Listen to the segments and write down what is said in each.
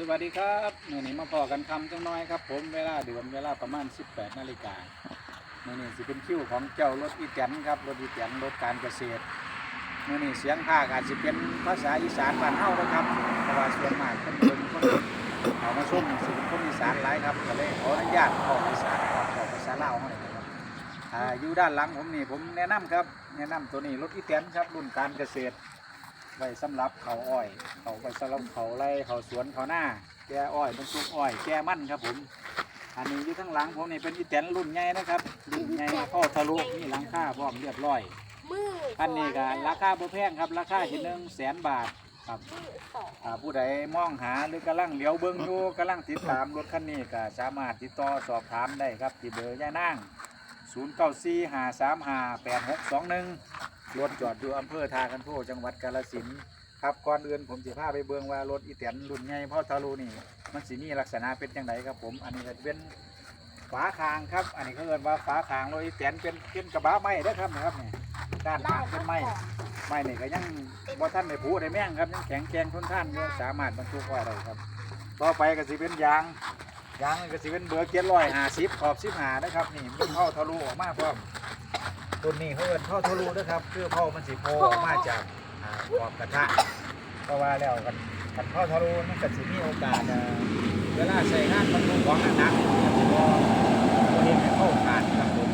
สวัสดีครับมื่อนี้มาพอกันคำจังน้อยครับ ผมเวลาเดือนเวลาประมาณ 18 นาฬิกามื่อนี้สิเป็นคิวของเจ้ารถอีแตนครับรถอีแตนรถการเกษตรมื่อนี้เสียงภาคอาจจะเป็นภาษาอีสานบ้านเฮานะครับเพราะว่าส่วนมากคนเดินคนเอามาชมสิเป็นคนอีสานหลายครับก็เลยขออนุญาตออกอีสานออกภาษาลาวให้ครับอ่าอยู่ด้านหลังผมนี่ผมแนะนำครับแนะนำตัวนี้รถอีแตนครับรุ่นการเกษตร ไว้สำหรับเขาอ้อยเขาไว้สำหรับเขาไร่เขาสวนเขาหน้าแก่อ้อยบรรทุกอ้อยแก่มั่นครับผม อันนี้อยู่ข้างหลังผมนี่เป็นอีแตนรุ่นใหญ่นะครับรุ่นใหญ่เข้าทะลุนี่หลังคาพร้อมเรียบร้อยมืออันนี้ก็ราคาบ่แพงครับราคาชิ้นหนึ่งแสนบาทครับมือสองอ่าผู้ใดมองหาหรือกำลังเหลียวเบิ้งอยู่กำลังติดตามรถคันนี้ก็สามารถติดต่อสอบถามได้ครับที่เบอร์ย่านาง0 9 4 5 3 5 8 6 2 1 รถจอดอยู่อำเภอทาคันโทจังหวัดกาฬสินธุ์ครับก่อนอื่นผมสิพาไปเบิ่งว่ารถอีแตนรุ่นใหญ่พ่อทะลุนี่ มันสิมีลักษณะเป็นจังไดครับ ผมอันนี้ก็เป็นฝาคางครับ อันนี้เขาเรียกว่าฝาคางรถอีแตนเป็นเป็นกระบะไม้เด้อครับนะครับนี่ด้านข้างเป็นไม้ไม้นี่ก็ยังบ่ท่านได้ผูได้แม่งครับยังแข็งแกร่งทนทานอยู่สามารถบรรทุกไว้ได้ครับ ต่อไปก็สิเป็นยางยางนี่ก็สิเป็นเบอร์เจ็ดร้อยห้าสิบขอบสิบหานะครับนี่มันเข้าทะลุออกมาพร้อม ตัวนี้เขาเอิ้นเข้าทะลุนะครับคือเข้ามันสิโผล่ออกมาจากอ่าขอบกระทะเพราะว่าแล้วกันกันเข้าทะลุมันก็สิมีโอกาสเอ่อเวลาใส่งานบรรทุกของหนักๆเนี่ยสิบ่บ่เห็นให้เข้าขาดครับผม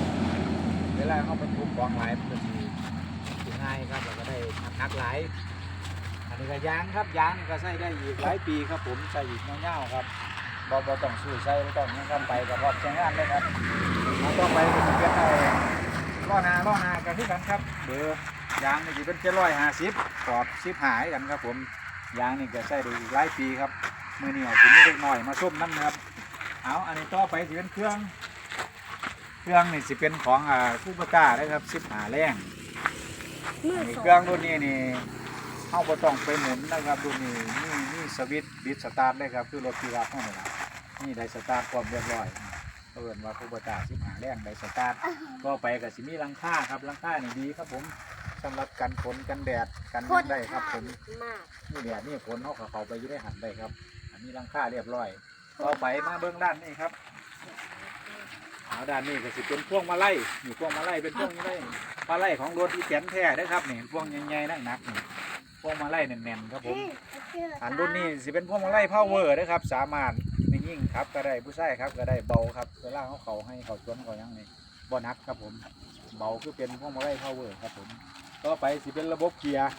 เวลาเขาบรรทุกของหลายมันก็สิสิง่ายครับแล้วก็ได้นักหลายอันนี้ก็ยางครับยางนี่ก็ใช้ได้อีกหลายปีครับผมใช้อีกยาวๆครับบ่บ่ต้องซื้อใช้บ่ต้องหยังกันไปกับพร้อมใช้งานเลยครับมาต่อไป กันที่กันครับ เบอร์ยางนี่จะเป็นเจ็ดร้อยห้าสิบขอบสิบหายกันครับ ผมยางนี่ก็ใช้ได้อีกหลายปีครับมือนี้อาจจะมีเล็กน้อยมาส้มน้ำนะครับเอาอันนี้ต่อไปจะเป็นเครื่อง เครื่องนี่สิเป็นของอ่าคูปต้านะครับสิบหาแรงมือสอเครื่องรุ่นนี้นี่เข้าบ่ต้องไปหมุนนะครับรุ่นนี้นี่นี่สวิตช์บิดสตาร์ทเลยครับคือรถที่รักเท่านั้นี่ได้สตาร์ทความเรียบร้อย เอิ้นว่าคูปต้าสิบหาแรงได้สตาร์ทก็ไปกับสิมีหลังคาครับหลังคานี่ดีครับผมสำหรับกันฝนกันแดดกันพ่นั่นนได้ครับผมมากนี่แดดนี่ฝนเขาก็เข้าไปอยู่ได้หันได้ครับ อันนี้หลังคาเรียบร้อยต่อไปมาเบื้องด้านนี้ครับเอาด้านนี้ก็สิเป็นพวงมาลัยนี่พวงมาลัยเป็นพวงมาลัยมาลัยของรถที่แขนแท้นะครับนี่พวงใหญ่ๆนักหนักๆนี่พวงมาลัยแน่นๆครับผมอันรุ่นนี้สิเป็นพวงมาลัยพาวเวอร์นะครับ สามารถไม่ ยิ่งครับก็ได้ผู้ชายครับก็ได้เบาครับเวลาเขาเขาให้เขาชวนเขายังนี่บ่นักครับผม เบาคือเป็นพวงมาไลัยพาวเวอร์ครับผมต่อไปสิเป็นระบบเกียร์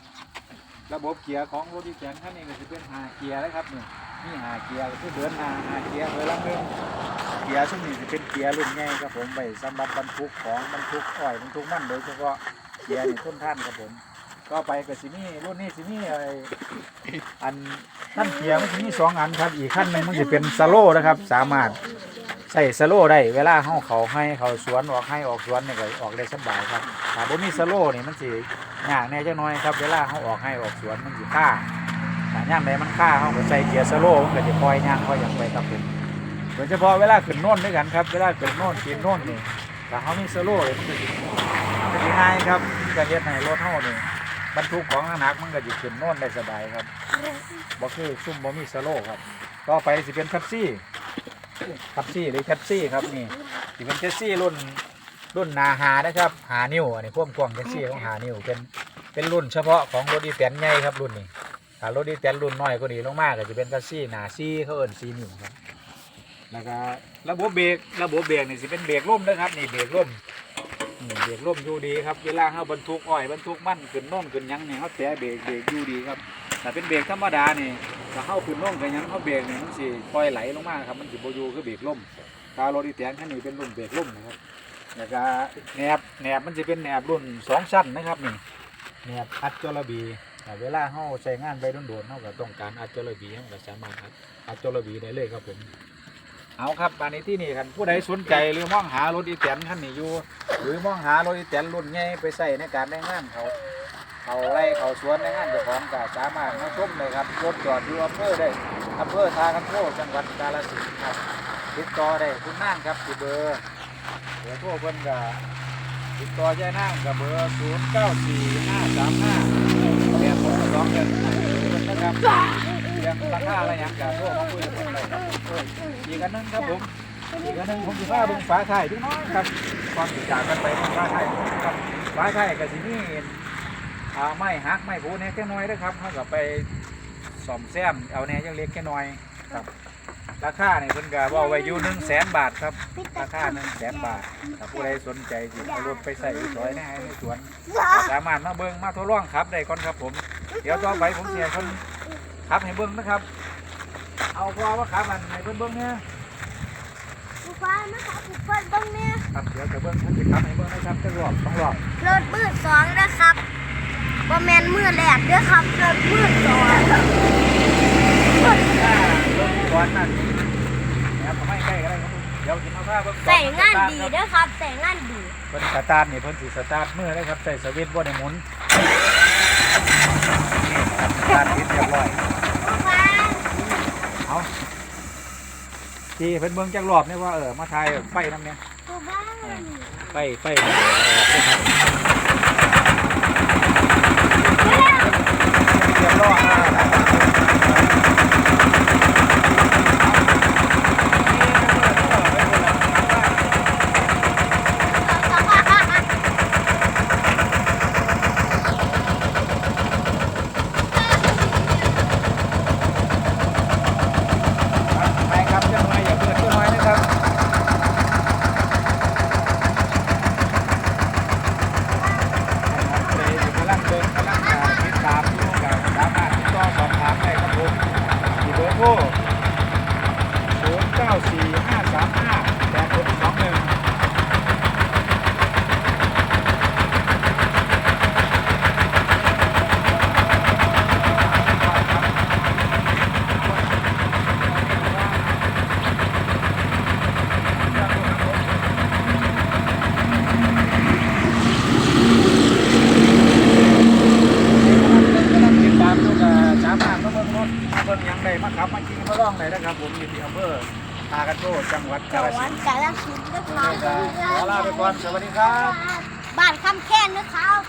ระบบเกียร์ของรถที่แขนคันนี้ก็สิเป็นหาเกียร์นะครับนี่นี่หาเกียร์คือเดินหาหาเกียร์เลยละหนึงเกียร์ช่วงนี้สิเป็นเกียร์รุ่นใหญ่ครับผมไปสำหรับบรรทุกของบรรทุกอ้อยบรรทุกมันโดยเฉพาะเกียร์นี่ทนท่านครับผม ก็ไปกับสิมีรุ่นนี้สิมีไออันนั่นเกียร์มันสิมีสองอันครับ อีกขั้นหนึ่งมันจะเป็นสโลนะครับ สามารถใส่สโลได้ เวลาเขาเขาให้เขาสวนออกให้ออกสวนเนี่ยก็ออกได้สบายครับถ้าบ่มีสโลนี่มันสิยากแน่จังน้อยครับ เวลาเขาออกให้ออกสวนมันสิค่าถ้าย่างใดมันค่าเขาก็ใส่เกียร์สโลมันก็จะคอยย่างคอยอย่างไปครับผมโดยเฉพาะเวลาขึ้นโน่นด้วยกันครับ เวลาขึ้นโน่นขีนโน่นนี่ถ้าเขามีสโลเลยมันก็สิมันก็สิง่ายครับมันก็เฮ็ดให้รถเฮานี่ บรรทุกของหนักมันก็จะขึ้นโน่นได้สบายครับบ่คือซุ่มบ่มีสโลครับ ต่อไปสิเป็นแท็กซี่แท็กซี่หรือแท็กซี่ครับนี่สิเป็นแท็กซี่รุ่นรุ่นนาหานะครับหานิ้วอันนี้พ่วงกวางแท็กซี่ของหานิ้วเป็นเป็นรุ่นเฉพาะของรถอีแตนใหญ่ครับรุ่นนี้ถ้ารถอีแตนรุ่นน้อยก็ดีลงมากก็จะเป็นแท็กซี่หนาซี่เขาเอิ้นซีนิ้วครับแล้วก็ระบบเบรกระบบเบรกนี่สิเป็นเบรกร่มนะครับนี่เบรกร่ม เบรกร่มอยู่ดีครับเวลาเขาบรรทุกอ้อยบรรทุกมันขึ้นน่นขึ้นยังเนี่ยเขาแตะเบรกเบรกอยู่ดีครับแต่เป็นเบรกธรรมดานี่ถ้าเข้าขึ้นน่นขึ้นยังเขาเบรกเนี่ยมันสิปล่อยไหลลงมาครับมันสิโบอยูคือเบรกล่มการถอีแตนคันนี้เป็นรุ่นเบรกล่มนะครับแล้วก็แหนบแหนบมันจะเป็นแหนบรุ่นสองชั้นนะครับนี่แหนบอัดจระบีแต่เวลาเขาใช้งานไปโดนๆเขาก็ต้องการอัดจระบีเขาก็สามารถอัดอัดจระบีได้เลยครับผม เอาครับอันนี้ที่นี่คันผู้ใดสนใจหรือมองหารถอีแตนคันนี้อยู่ หรือมองหารถอีแตนรุ่นใหญ่ไปใส่ในการในงานเขา เขาไร่เขาสวนในงานเจ้าของก็สามารถมาชมเลยครับรถจอดอยู่อำเภอได้อำเภอทาคันโทจังหวัดกาฬสินธุ์ครับติดต่อได้คุณนั่งครับที่เบอร์เบอร์โทรเพิ่นก็ติดต่อยายนั่งกับเบอร์ศูนย์เก้าสี่ห้าสามห้าแปดหกสองเดือนนะครับ เรื่องราคาอะไรอย่างกับโทรมาคุยกับผมได้ครับอีกอันหนึงครับผมอีกอันหนึงผมจะพาบิ่งฝาไข่พี่น้องครับความติดจากกันไปเบิ่งฝาไข่ครับฝาไข่กับสินี่ไม้หักไม้ผูเนี่ยแค่น้อยนะครับเขากับไปซ่อมแซมเอาแหน่ยังเล็กแค่น้อยครับราคาเนี่ยเพิ่นก็บอกไว้อยู่หนึ่งแสนบาทครับราคาหนึ่งแสนบาทถ้าผู้ใดสนใจที่เอารถไปใส่สอยในในสวน สามารถมาเบิ้งมาทดลองขับได้ก่อนครับผม เดี๋ยวต่อไปผมเสียคน ขับให้เบิ้งนะครับ เอาพอว่าขับมันให้เพิ่นเบิ้งเนี่ยกูฟ้านะคะกูเปิดบ้างเนี่ยครับเดี๋ยวจะเบิ้งท่านจะขับให้เบิ้งนะครับจะรอบสองรอบรถมืดสองนะครับบอแมนมืดแรกเด้วยครับรถมืดสองถ้ารถก่อนนั่นนะครับเอาไม่ใกล้ก็ได้ครับผมเดี๋ยวจะมาพาเบิ้งใส่งานดีเด้วยครับใส่งานดีเพิ่นสตาร์ทนี่เพิ่นสิสตาร์ทมือได้ครับใส่สวิตช์บ่ได้หมุนสตาร์ทติดเรียบร้อยกูฟ้า เอาที่เพิ่นเบิ่งจักรอบนี่ว่าเออมาถ่ายไฟน้ำเนี่ยกูบ้านไฟไฟมันออกเลยครับเรียบร้อยอ่าไปครับจังหน่อยอย่าเปิดจังหน่อยนะครับครับเลยอยู่กำลังเดินกำลังการติดตามอยู่กับสามารถติดต่อสอบถามได้ครับผมที่เบอร์โทรศูนย์เก้าสี่ห้าสามห้าแปดหกสองหนึ่ง กำลังติดตามอยู่กับสามารถมาเบิ่งรถมาเบิ่ง หยังได้มาขับมาขี่มาล่องได้นะครับผมอยู่ที่อำเภอตากันโตจังหวัดจักางฬหวัสิดนธุ์กาฬสินธุ์นะครับขอลาไปก่อนสวัสดีครับ บ้านคำแค้นนะครับ